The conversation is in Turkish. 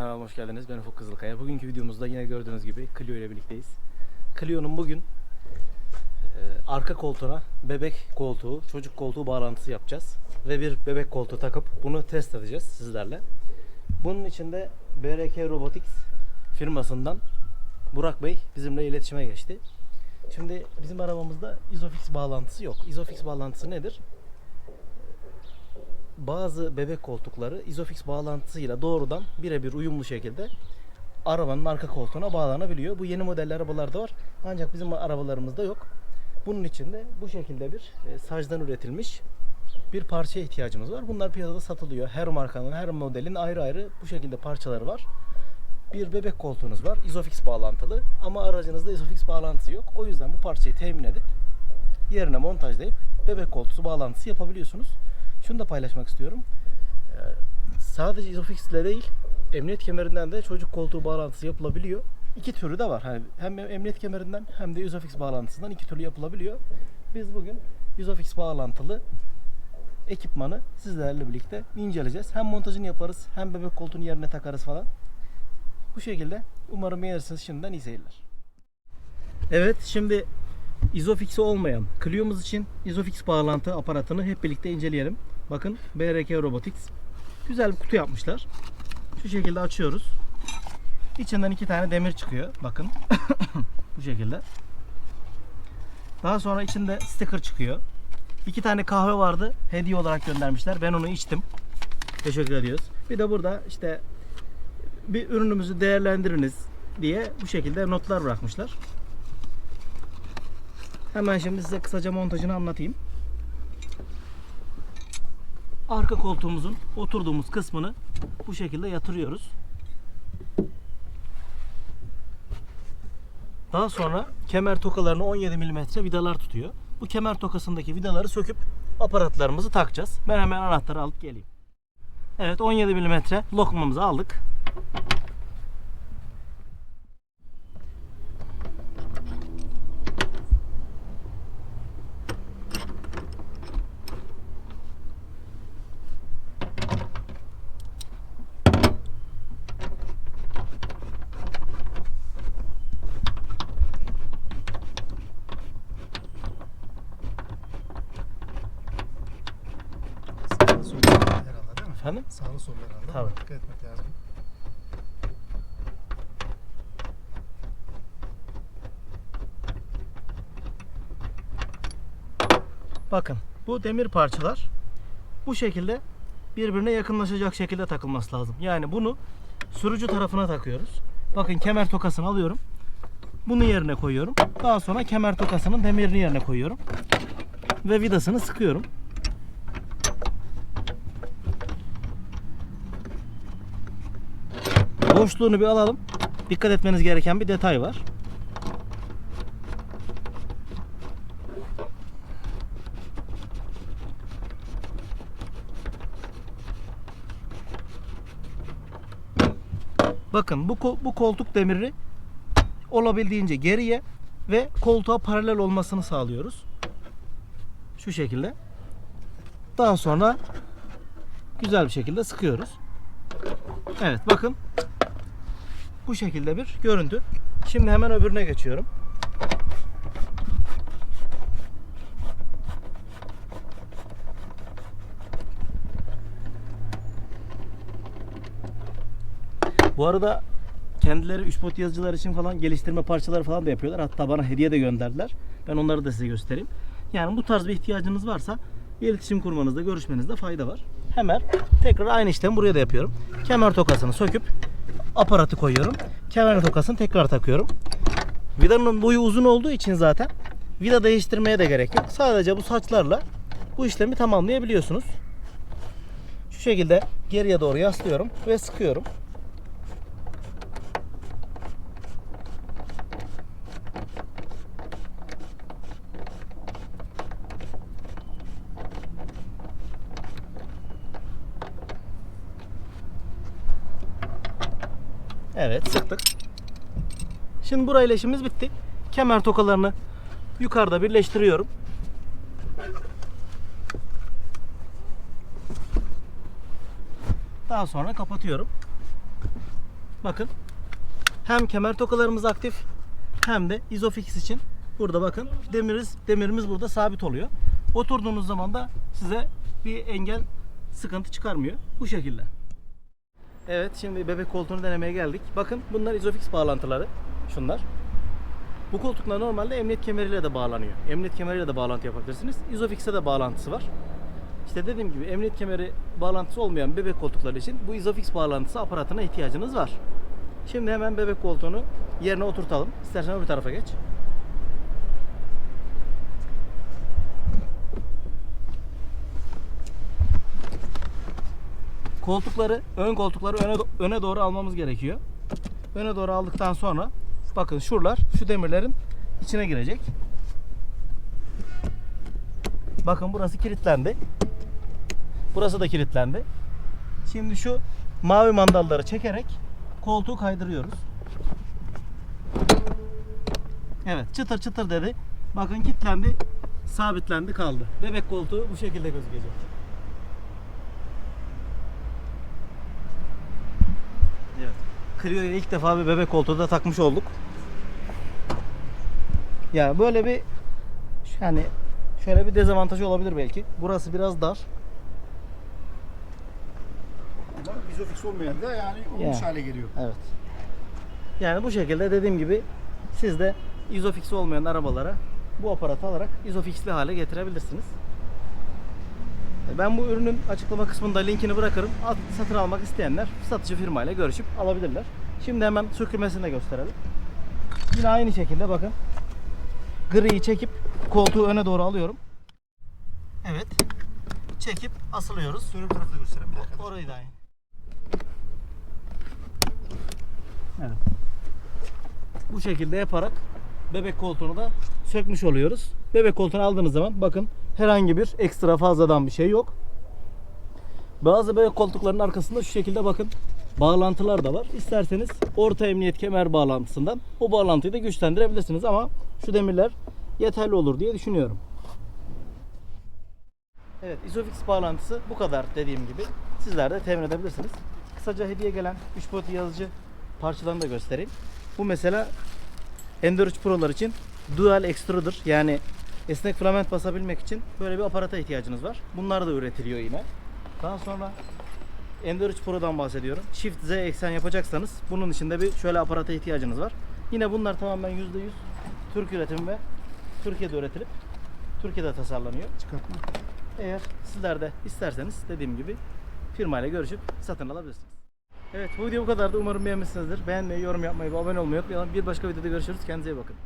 kanalıma hoş geldiniz. Ben Ufuk Kızılkaya. Bugünkü videomuzda yine gördüğünüz gibi Clio ile birlikteyiz. Clio'nun bugün e, arka koltuğuna bebek koltuğu, çocuk koltuğu bağlantısı yapacağız. Ve bir bebek koltuğu takıp bunu test edeceğiz sizlerle. Bunun için de BRK Robotics firmasından Burak Bey bizimle iletişime geçti. Şimdi bizim arabamızda Isofix bağlantısı yok. Isofix bağlantısı nedir? Bazı bebek koltukları Isofix bağlantısıyla doğrudan birebir uyumlu şekilde arabanın arka koltuğuna bağlanabiliyor. Bu yeni model arabalarda var. Ancak bizim arabalarımızda yok. Bunun için de bu şekilde bir e, sacdan üretilmiş bir parçaya ihtiyacımız var. Bunlar piyasada satılıyor. Her markanın, her modelin ayrı ayrı bu şekilde parçaları var. Bir bebek koltuğunuz var. Isofix bağlantılı ama aracınızda Isofix bağlantısı yok. O yüzden bu parçayı temin edip yerine montajlayıp bebek koltuğu bağlantısı yapabiliyorsunuz. Şunu da paylaşmak istiyorum. Ee, sadece Isofix ile değil, emniyet kemerinden de çocuk koltuğu bağlantısı yapılabiliyor. İki türü de var. Hani hem emniyet kemerinden hem de Isofix bağlantısından iki türlü yapılabiliyor. Biz bugün Isofix bağlantılı ekipmanı sizlerle birlikte inceleyeceğiz. Hem montajını yaparız hem bebek koltuğunu yerine takarız falan. Bu şekilde umarım beğenirsiniz. Şimdiden iyi seyirler. Evet şimdi Isofix'i olmayan Clio'muz için Isofix bağlantı aparatını hep birlikte inceleyelim. Bakın BRK Robotics. Güzel bir kutu yapmışlar. Şu şekilde açıyoruz. İçinden iki tane demir çıkıyor. Bakın. Bu şekilde. Daha sonra içinde sticker çıkıyor. İki tane kahve vardı. Hediye olarak göndermişler. Ben onu içtim. Teşekkür ediyoruz. Bir de burada işte bir ürünümüzü değerlendiriniz diye bu şekilde notlar bırakmışlar. Hemen şimdi size kısaca montajını anlatayım. Arka koltuğumuzun oturduğumuz kısmını bu şekilde yatırıyoruz. Daha sonra kemer tokalarını 17 mm vidalar tutuyor. Bu kemer tokasındaki vidaları söküp aparatlarımızı takacağız. Ben hemen anahtarı alıp geleyim. Evet 17 mm lokmamızı aldık. Sağlı sollu herhalde değil mi? Efendim? Sağlı sollu herhalde. Tabii. Dikkat etmek lazım. Bakın bu demir parçalar bu şekilde birbirine yakınlaşacak şekilde takılması lazım. Yani bunu sürücü tarafına takıyoruz. Bakın kemer tokasını alıyorum. Bunu yerine koyuyorum. Daha sonra kemer tokasının demirini yerine koyuyorum. Ve vidasını sıkıyorum. Boşluğunu bir alalım. Dikkat etmeniz gereken bir detay var. Bakın bu bu koltuk demiri olabildiğince geriye ve koltuğa paralel olmasını sağlıyoruz. Şu şekilde. Daha sonra güzel bir şekilde sıkıyoruz. Evet bakın. Bu şekilde bir görüntü. Şimdi hemen öbürüne geçiyorum. Bu arada kendileri 3 bot yazıcılar için falan geliştirme parçaları falan da yapıyorlar. Hatta bana hediye de gönderdiler. Ben onları da size göstereyim. Yani bu tarz bir ihtiyacınız varsa iletişim kurmanızda, görüşmenizde fayda var. Hemen tekrar aynı işlemi buraya da yapıyorum. Kemer tokasını söküp aparatı koyuyorum. Kemer tokasını tekrar takıyorum. Vidanın boyu uzun olduğu için zaten vida değiştirmeye de gerek yok. Sadece bu saçlarla bu işlemi tamamlayabiliyorsunuz. Şu şekilde geriye doğru yaslıyorum ve sıkıyorum. Evet sıktık. Şimdi burayla işimiz bitti. Kemer tokalarını yukarıda birleştiriyorum. Daha sonra kapatıyorum. Bakın. Hem kemer tokalarımız aktif hem de Isofix için burada bakın demirimiz demirimiz burada sabit oluyor. Oturduğunuz zaman da size bir engel sıkıntı çıkarmıyor. Bu şekilde. Evet şimdi bebek koltuğunu denemeye geldik. Bakın bunlar Isofix bağlantıları. Şunlar. Bu koltuklar normalde emniyet kemeriyle de bağlanıyor. Emniyet kemeriyle de bağlantı yapabilirsiniz. Isofix'e de bağlantısı var. İşte dediğim gibi emniyet kemeri bağlantısı olmayan bebek koltukları için bu Isofix bağlantısı aparatına ihtiyacınız var. Şimdi hemen bebek koltuğunu yerine oturtalım. İstersen öbür tarafa geç. Koltukları, ön koltukları öne, öne doğru almamız gerekiyor. Öne doğru aldıktan sonra bakın şuralar şu demirlerin içine girecek. Bakın burası kilitlendi. Burası da kilitlendi. Şimdi şu mavi mandalları çekerek koltuğu kaydırıyoruz. Evet çıtır çıtır dedi. Bakın kilitlendi. Sabitlendi kaldı. Bebek koltuğu bu şekilde gözükecek. Evet. Clio'ya ilk defa bir bebek koltuğu da takmış olduk. Ya böyle bir yani şöyle bir dezavantajı olabilir belki. Burası biraz dar. Ama Isofix olmayan da yani olmuş Ya. hale geliyor. Evet. Yani bu şekilde dediğim gibi siz de Isofix olmayan arabalara bu aparatı alarak Isofix'li hale getirebilirsiniz. Ben bu ürünün açıklama kısmında linkini bırakırım. Satın almak isteyenler satıcı firmayla görüşüp alabilirler. Şimdi hemen sökülmesini de gösterelim. Yine aynı şekilde bakın. Griyi çekip koltuğu öne doğru alıyorum. Evet. Çekip asılıyoruz. Bir tarafta göstereyim. Orayı da aynı. Evet. Bu şekilde yaparak bebek koltuğunu da sökmüş oluyoruz. Bebek koltuğunu aldığınız zaman bakın herhangi bir ekstra fazladan bir şey yok. Bazı bebek koltuklarının arkasında şu şekilde bakın bağlantılar da var. İsterseniz orta emniyet kemer bağlantısından o bağlantıyı da güçlendirebilirsiniz ama şu demirler yeterli olur diye düşünüyorum. Evet, Isofix bağlantısı bu kadar dediğim gibi. Sizler de temin edebilirsiniz. Kısaca hediye gelen 3 boyutlu yazıcı parçalarını da göstereyim. Bu mesela Ender 3 Pro'lar için Dual Extruder yani esnek filament basabilmek için böyle bir aparata ihtiyacınız var. Bunlar da üretiliyor yine. Daha sonra Ender 3 Pro'dan bahsediyorum. Shift Z eksen yapacaksanız bunun içinde bir şöyle aparata ihtiyacınız var. Yine bunlar tamamen %100 Türk üretimi ve Türkiye'de üretilip Türkiye'de tasarlanıyor. Çıkartma. Eğer sizler de isterseniz dediğim gibi firmayla görüşüp satın alabilirsiniz. Evet bu video bu kadardı. Umarım beğenmişsinizdir. Beğenmeyi, yorum yapmayı ve abone olmayı unutmayalım. Bir başka videoda görüşürüz. Kendinize iyi bakın.